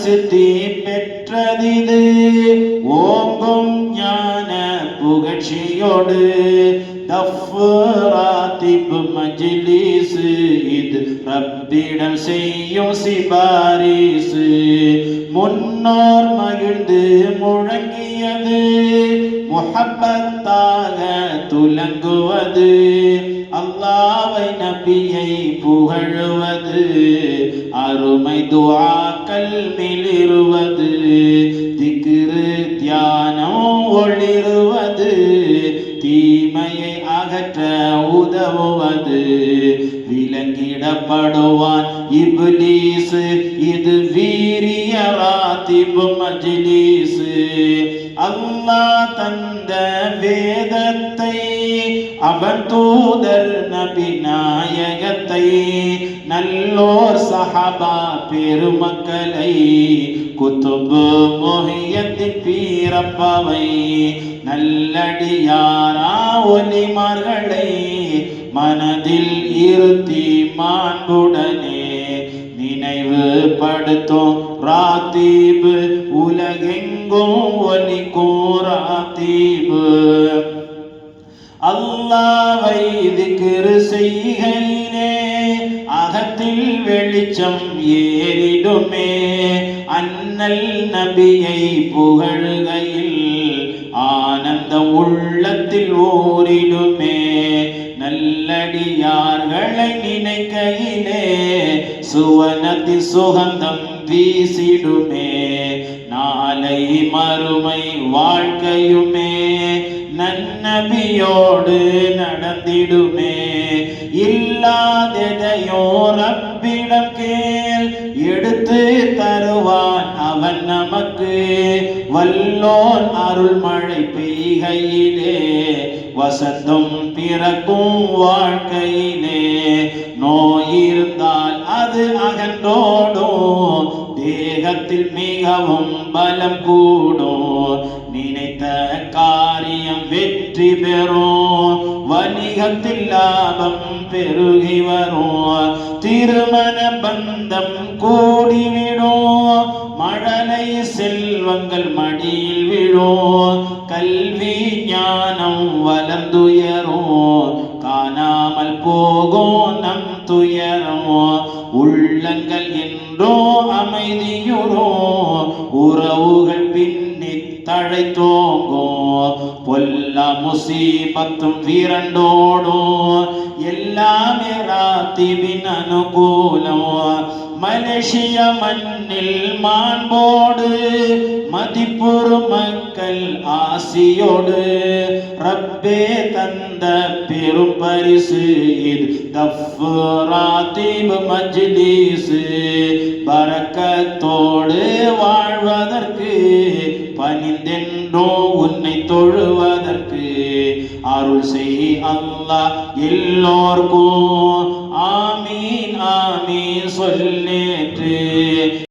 பிரசித்தி பெற்றதிது. ஓங்கும் ஞான புகழ்ச்சியோடு. தஃபராத்திப் மஜ்லிஸ் இது ரப்பிடம் செய்யும் சிபாரிசு. முன்னோர் மகிழ்ந்து முழங்கியது. முகப்பத்தாக துலங்குவது. அல்லாவை நபியை புகழுவது அருமை துஆக்கள் மிளிருவது திக்ரு தியானம் ஒளிருவது தீமையை அகற்ற உதவுவது. விலங்கிடப்படுவான் இப்லீஸ் இது வீரிய ராத்திபு மஜ்லிஸ். அல்லாஹ் தந்த வேதத்தை அவன் தூதர் நபி நாயகத்தை நல்லோர் சஹபா பெருமக்களை குத்துபு மொஹியத்தின் பீரப்பவை நல்லடியாரா ஒலிமார்களை மனதில் இருத்தி மாண்புடனே நினைவு படுத்தோம் ராத்தீபு ஒலிக்கும் அல்லாவை திக்கிரு செய்கையிலே அகத்தில் வெளிச்சம் ஏறிடுமே. அண்ணல் நபியை புகழுகையில் ஆனந்த உள்ளத்தில் ஓரிடுமே. நல்லடியார்களை நினைக்கையிலே சுவனத்தில் சுகந்தம் வீசிடுமே. நாளை மறுமை வாழ்க்கையுமே. நன்னபியோடு நடந்திடுமே. இல்லாததையோ ரப்பிடம் கேள். எடுத்து தருவான் அவன் நமக்கு. வல்லோன் அருள்மழை பெய்கையிலே. வசந்தம் பிறக்கும் வாழ்க்கையிலே. நோயிருந்தால் அது அகன்றோடும். தேகத்தில் மிகவும் பலம் கூடும். நினைத்த காரியம் வெற்றி பெறும். வணிகத்தில் லாபம் பெருகி வரும். திருமண பந்தம் கூடிவிடும். மழலை செல்வங்கள் மடியில் விழும். கல்வி ஞானம் வளர்ந்துயரும். காணாமல் போகும் நம் துயரும். உள்ளங்கள் என்றோ அமைதியுறும் உறவுகள் பின்னி தழைத்தோங்கும் பொல்லா முசீபத்தும் விரண்டோடும் எல்லாமே ராத்திவின் அனுகூலம் மலேசிய மண்ணில் மாண்போடு மதிப்புறு மக்கள் ஆசியோடு ரப்பே தந்த பெரும் பரிசு இது. தஃபராத்திப் மஜ்லிஸ் பரக்கத்தோடு வாழ்வதற்கு பணிந்தென்றோ உன்னை தொழு. அல்லாஹ் எல்லோர்க்கும் ஆமீன் ஆமீன் சொல்லேற்று